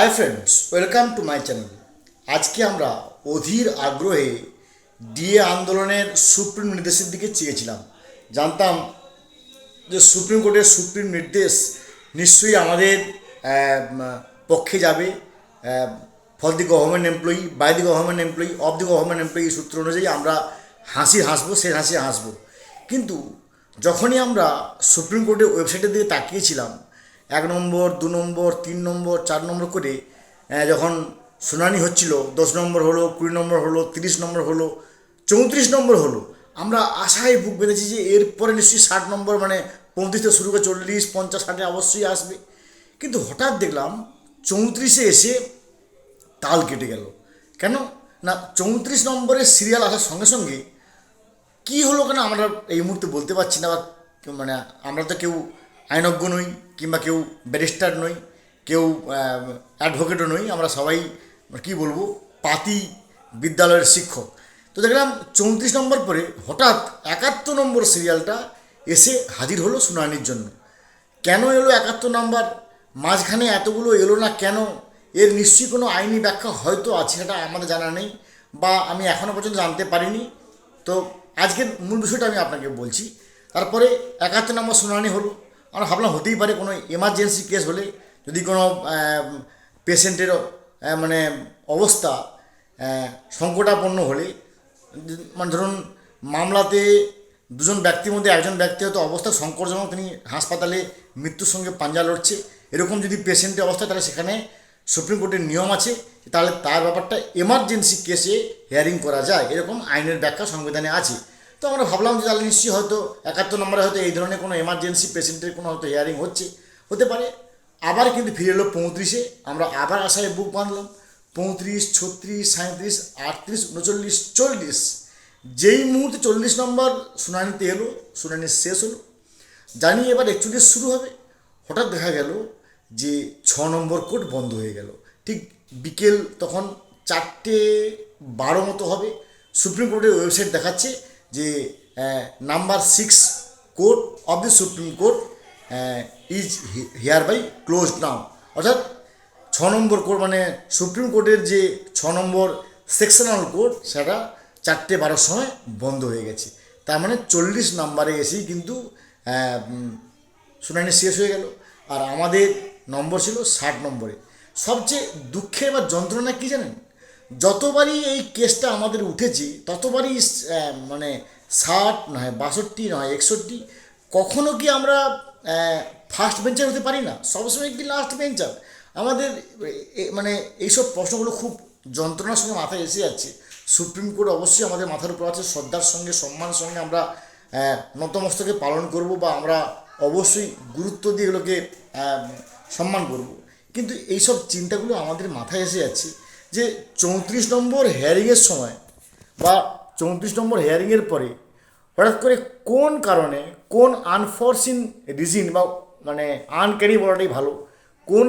Hi friends welcome to my channel আজকে আমরা অধীর আগ্রহে ডিএ আন্দোলনের সুপ্রিম নির্দেশের দিকে চেয়েছিলাম। জানতাম যে সুপ্রিম কোর্টের সুপ্রিম নির্দেশ নিশ্চয়ই আমাদের পক্ষে যাবে। For the government employee by the government employee of the government employee সূত্র অনুযায়ী আমরা হাসি হাসবো, সে হাসি হাসবো। কিন্তু যখনই আমরা সুপ্রিম কোর্টের ওয়েবসাইটের দিকে তাকিয়েছিলাম এক নম্বর, দু নম্বর, তিন নম্বর, চার নম্বর করে যখন শুনানি হচ্ছিল, দশ নম্বর হলো, কুড়ি নম্বর হলো, তিরিশ নম্বর হলো, চৌত্রিশ নম্বর হলো, আমরা আশায় বুক বেঁধেছি যে এরপরে নিশ্চয়ই ষাট নম্বর মানে পঁয়ত্রিশ থেকে শুরু করে চল্লিশ, পঞ্চাশ, ষাটে অবশ্যই আসবে। কিন্তু হঠাৎ দেখলাম, চৌত্রিশে এসে তাল কেটে গেল। কেন? না, চৌত্রিশ নম্বরের সিরিয়াল আসার সঙ্গে সঙ্গে কি হলো কেন আমরা এই মুহূর্তে বলতে পারছি না বা মানে আমরা তো কেউ আইনজ্ঞ নই। কিংবা কেউ ব্যারিস্টার নই, কেউ অ্যাডভোকেটও নই, আমরা সবাই, কি বলব, পাতি বিদ্যালয়ের শিক্ষক। তো দেখলাম চৌত্রিশ নম্বর পরে হঠাৎ একাত্তর নম্বর সিরিয়ালটা এসে হাজির হলো শুনানির জন্য। কেন এলো একাত্তর নম্বর? মাঝখানে এতগুলো এলো না কেন? এর নিশ্চয়ই কোনো আইনি ব্যাখ্যা হয়তো আছে, সেটা আমাদের জানা নেই বা আমি এখনও পর্যন্ত জানতে পারিনি। তো আজকের মূল বিষয়টা আমি আপনাকে বলছি। তারপরে একাত্তর নম্বর শুনানি হলো। আমরা ভাবলাম হতেই পারে কোনো এমার্জেন্সি কেস হলে যদি কোনো পেশেন্টের মানে অবস্থা সংকটাপন্ন হলে মানে ধরুন মামলাতে দুজন ব্যক্তির মধ্যে একজন ব্যক্তি হয়তো অবস্থা সংকটজনক, তিনি হাসপাতালে মৃত্যুর সঙ্গে পাঞ্জা লড়ছে। এরকম যদি পেশেন্টের অবস্থা, তাহলে সেখানে সুপ্রিম কোর্টের নিয়ম আছে তাহলে তার ব্যাপারটা এমার্জেন্সি কেসে হিয়ারিং করা যায়। এরকম আইনের ব্যাখ্যা সংবিধানে আছে। তো আমরা ভাবলাম যে তাহলে নিশ্চয়ই হয়তো একাত্তর নম্বরে হয়তো এই ধরনের কোনো এমার্জেন্সি পেশেন্টের কোনো হয়তো হিয়ারিং হচ্ছে। হতে পারে। আবার কিন্তু ফিরে এলো পঁয়ত্রিশে। আমরা আবার আশায় বুক বাঁধলাম। পঁয়ত্রিশ, ছত্রিশ সাঁত্রিশ আটত্রিশ, উনচল্লিশ, চল্লিশ। যেই মুহূর্তে চল্লিশ নম্বর শুনানিতে এলো, শুনানি শেষ হলো। জানি এবার একচল্লিশ শুরু হবে। হঠাৎ দেখা গেল যে ছ নম্বর কোর্ট বন্ধ হয়ে গেল। ঠিক বিকেল তখন চারটে বারো মতো হবে। সুপ্রিম কোর্টের ওয়েবসাইট দেখাচ্ছে যে number six court of the supreme court is hereby close now অর্থাৎ ছ নম্বর কোর্ট মানে সুপ্রিম কোর্টের যে ছ নম্বর সেকশনাল কোর্ট, সেটা চারটে বারোর সময় বন্ধ হয়ে গেছে। তার মানে চল্লিশ নাম্বারে এসেই কিন্তু শুনানি শেষ হয়ে গেল। আর আমাদের নম্বর ছিল ষাট নম্বরে। সবচেয়ে দুঃখের বা যন্ত্রণা কী জানেন? যতবারই এই কেসটা আমাদের উঠেছে, ততবারই মানে ষাট নয়, বাষট্টি নয়, একষট্টি, কখনো কি আমরা ফার্স্ট বেঞ্চার হতে পারি না? সবসময় কি লাস্ট বেঞ্চার আমাদের মানে এইসব প্রশ্নগুলো খুব যন্ত্রণার সঙ্গে মাথায় এসে যাচ্ছে। সুপ্রিম কোর্ট অবশ্যই আমাদের মাথার উপর আছে, শ্রদ্ধার সঙ্গে, সম্মানের সঙ্গে আমরা নতমস্তকে পালন করব বা আমরা অবশ্যই গুরুত্ব দিয়ে এগুলোকে সম্মান করব। কিন্তু এইসব চিন্তাগুলো আমাদের মাথায় এসে যাচ্ছে। যে চৌত্রিশ নম্বর হেয়ারিংয়ের সময় বা চৌত্রিশ নম্বর হেয়ারিংয়ের পরে হঠাৎ করে কোন কারণে, কোন আনফরসিন রিজিন বা মানে আনক্যারি বলাটাই ভালো, কোন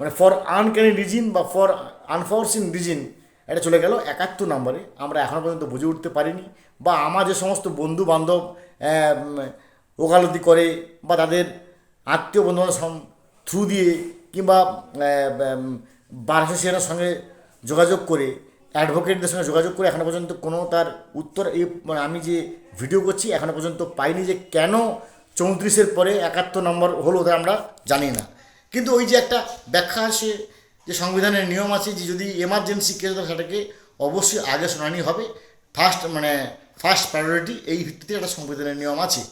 মানে ফর আনক্যারি রিজিন বা ফর আনফরসিন রিজিন এটা চলে গেল একাত্তর নম্বরে। আমরা এখনও পর্যন্ত বুঝে উঠতে পারিনি বা আমার যে সমস্ত বন্ধু বান্ধব ওকালতি করে বা তাদের আত্মীয় বন্ধু থ্রু দিয়ে কিংবা বার অ্যাসোসিয়েশনের সঙ্গে যোগাযোগ করে অ্যাডভোকেটদের সঙ্গে যোগাযোগ করে এখনও পর্যন্ত কোনো তার উত্তর এই মানে আমি যে ভিডিও করছি এখনও পর্যন্ত পাইনি যে কেন চৌত্রিশের পরে একাত্তর নম্বর হলো ওটা আমরা জানি না। কিন্তু ওই যে একটা ব্যাখ্যা আসে, যে সংবিধানের নিয়ম আছে যে যদি এমার্জেন্সি কেস সেটাকে অবশ্যই আগে শুনানি হবে। ফার্স্ট মানে ফার্স্ট প্রায়োরিটি এই ভিত্তিতে একটা সংবিধানের নিয়ম আছে।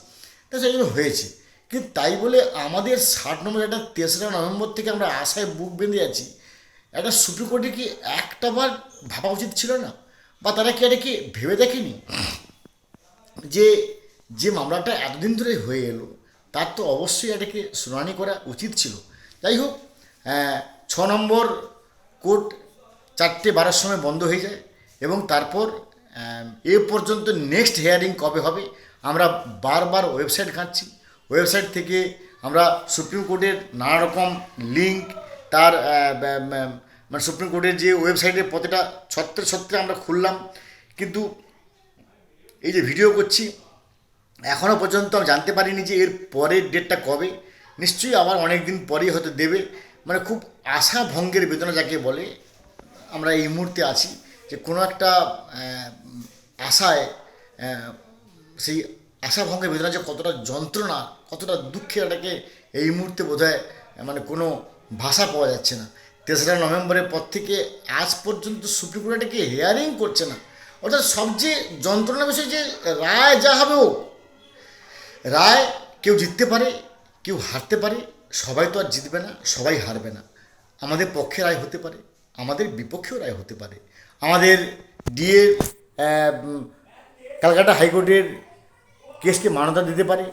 তা জন্য হয়েছে। কিন্তু তাই বলে আমাদের ষাট নম্বর একটা তেসরা নভেম্বর থেকে আমরা আশায় বুক বেঁধে আছি একটা সুপ্রিম কোর্টে কি একটাবার ভাবা উচিত ছিল না? বা তারা কি এটা কি ভেবে দেখেনি? যে যে মামলাটা এতদিন ধরে হয়ে এলো, তার তো অবশ্যই এটাকে শুনানি করা উচিত ছিল। যাই হোক ছ নম্বর কোর্ট চারটে বারোর সময় বন্ধ হয়ে যায় এবং তারপর এ পর্যন্ত নেক্সট হেয়ারিং কবে হবে, আমরা বারবার ওয়েবসাইট ঘাঁটছি। ওয়েবসাইট থেকে আমরা সুপ্রিম কোর্টের নানা রকম লিঙ্ক তার মানে সুপ্রিম কোর্টের যে ওয়েবসাইটের প্রতিটা ছত্রে ছত্রে আমরা খুললাম। কিন্তু এই যে ভিডিও করছি এখনও পর্যন্ত আমি জানতে পারিনি যে এর পরের ডেটটা কবে। নিশ্চয়ই আবার অনেক দিন পরেই হয়তো দেবে। মানে খুব আশা ভঙ্গের বেদনা যাকে বলে, আমরা এই মুহূর্তে আছি যে কোনো একটা আশায় সেই আশা ভঙ্গের বেদনা যে কতটা যন্ত্রণা, কতটা দুঃখের এটাকে এই মুহূর্তে বোধহয় মানে কোনো ভাষা পাওয়া যাচ্ছে না। তেসরা নভেম্বরের পর থেকে আজ পর্যন্ত সুপ্রিম কোর্ট এটাকে হেয়ারিং করছে না। অর্থাৎ সবচেয়ে যন্ত্রণা বিষয় যে রায় যা হবে হোক, রায় কেউ জিততে পারে, কেউ হারতে পারে, সবাই তো আর জিতবে না, সবাই হারবে না। আমাদের পক্ষে রায় হতে পারে, আমাদের বিপক্ষেও রায় হতে পারে। আমাদের ডিএ ক্যালকাটা হাইকোর্টের কেসকে মান্যতা দিতে পারে,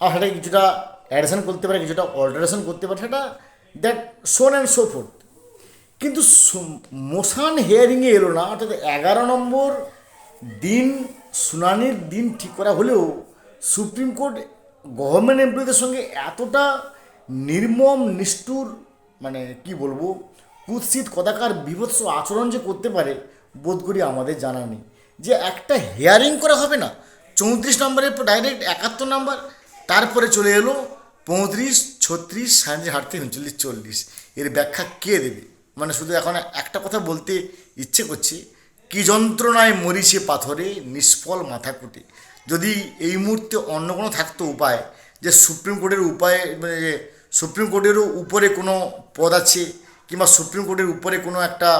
আর সেটা কিছুটা অ্যাডিশন করতে পারে, কিছুটা অল্টারেশন করতে পারে, সেটা that soon and so forth কিন্তু মোশান হিয়ারিংয়ে এলো না, অর্থাৎ এগারো নম্বর দিন, শুনানির দিন ঠিক করা হলেও সুপ্রিম কোর্ট গভর্নমেন্ট এমপ্লয়ীদের সঙ্গে এতটা নির্মম, নিষ্ঠুর মানে কি বলব, কুৎসিত, কদাকার, বিভৎস আচরণ যে করতে পারে, বোধ করি আমাদের জানা নেই। যে একটা হেয়ারিং করা হবে না, চৌত্রিশ নম্বরের ডাইরেক্ট একাত্তর নম্বর, তারপরে চলে এলো পঁয়ত্রিশ ছত্রিশ সাঁত্রিশ আটত্রিশ উনচল্লিশ, চল্লিশ। এর ব্যাখ্যা কে দেবে? মানে শুধু এখন একটা কথা বলতে ইচ্ছে করছে, কি যন্ত্রণায় মরিছে পাথরে নিষ্ফল মাথা কুটে যদি এই মুহূর্তে অন্য কোনো থাকতো উপায়, যে সুপ্রিম কোর্টের উপায় মানে সুপ্রিম কোর্টেরও উপরে কোনো পদ আছে, কিংবা সুপ্রিম কোর্টের উপরে কোনো একটা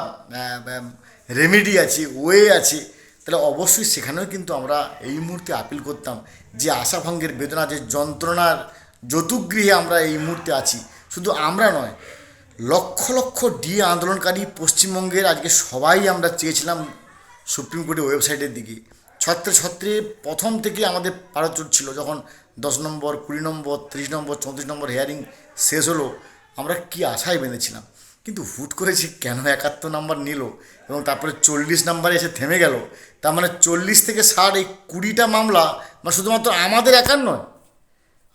রেমেডি আছে ওয়ে আছে, তাহলে অবশ্যই সেখানেও কিন্তু আমরা এই মুহূর্তে আপিল করতাম যে আশাভঙ্গের বেদনা, যে যন্ত্রণার যতুগৃহে আমরা এই মুহূর্তে আছি। শুধু আমরা নয়, লক্ষ লক্ষ ডিএ আন্দোলনকারী পশ্চিমবঙ্গের আজকে সবাই আমরা চেয়েছিলাম সুপ্রিম কোর্টের ওয়েবসাইটের দিকে। ছত্রে ছত্রে প্রথম থেকে আমাদের পারচুর ছিল, যখন দশ নম্বর, কুড়ি নম্বর, তিরিশ নম্বর, চৌত্রিশ নম্বর হেয়ারিং শেষ হলো, আমরা কি আশায় বেঁধেছিলাম। কিন্তু হুট করেছে কেন একাত্তর নাম্বার নিল এবং তারপরে চল্লিশ নাম্বারে এসে থেমে গেল, তার মানে চল্লিশ থেকে ষাট এই কুড়িটা মামলা মানে শুধুমাত্র আমাদের একার নয়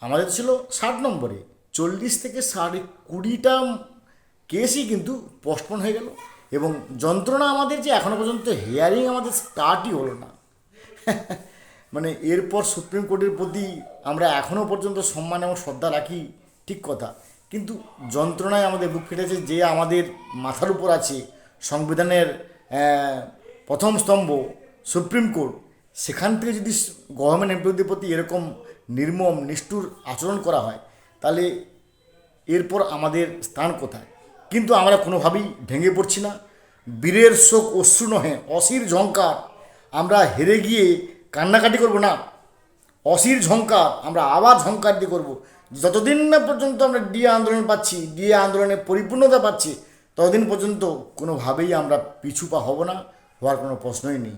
আমাদের ছিল ষাট নম্বরে। চল্লিশ থেকে এই কুড়িটা কেসই কিন্তু পোস্টপন হয়ে গেল। এবং যন্ত্রণা আমাদের যে এখনও পর্যন্ত হেয়ারিং আমাদের স্টার্টই হলো না। মানে এরপর সুপ্রিম কোর্টের প্রতি আমরা এখনও পর্যন্ত সম্মান এবং শ্রদ্ধা রাখি, ঠিক কথা। কিন্তু যন্ত্রণায় আমাদের বুক ফেটেছে যে আমাদের মাথার উপর আছে সংবিধানের প্রথম স্তম্ভ, সুপ্রিম কোর্ট। সেখান থেকে যদি গভর্নমেন্ট এমপ্লয়ীদের প্রতি এরকম নির্মম, নিষ্ঠুর আচরণ করা হয়, তাহলে এরপর আমাদের স্থান কোথায়? কিন্তু আমরা কোনোভাবেই ভেঙে পড়ছি না। বীরের শোক অশ্রু নহে, অসির ঝঙ্কার আমরা হেরে গিয়ে কান্নাকাটি করব না। অসির ঝঙ্কার আমরা আবার ঝঙ্কার দিয়ে করব। যতদিন না পর্যন্ত আমরা ডিএ আন্দোলন পাচ্ছি, ডিএ আন্দোলনের পরিপূর্ণতা পাচ্ছি, ততদিন পর্যন্ত কোনোভাবেই আমরা পিছু পা হব না, হওয়ার কোনো প্রশ্নই নেই।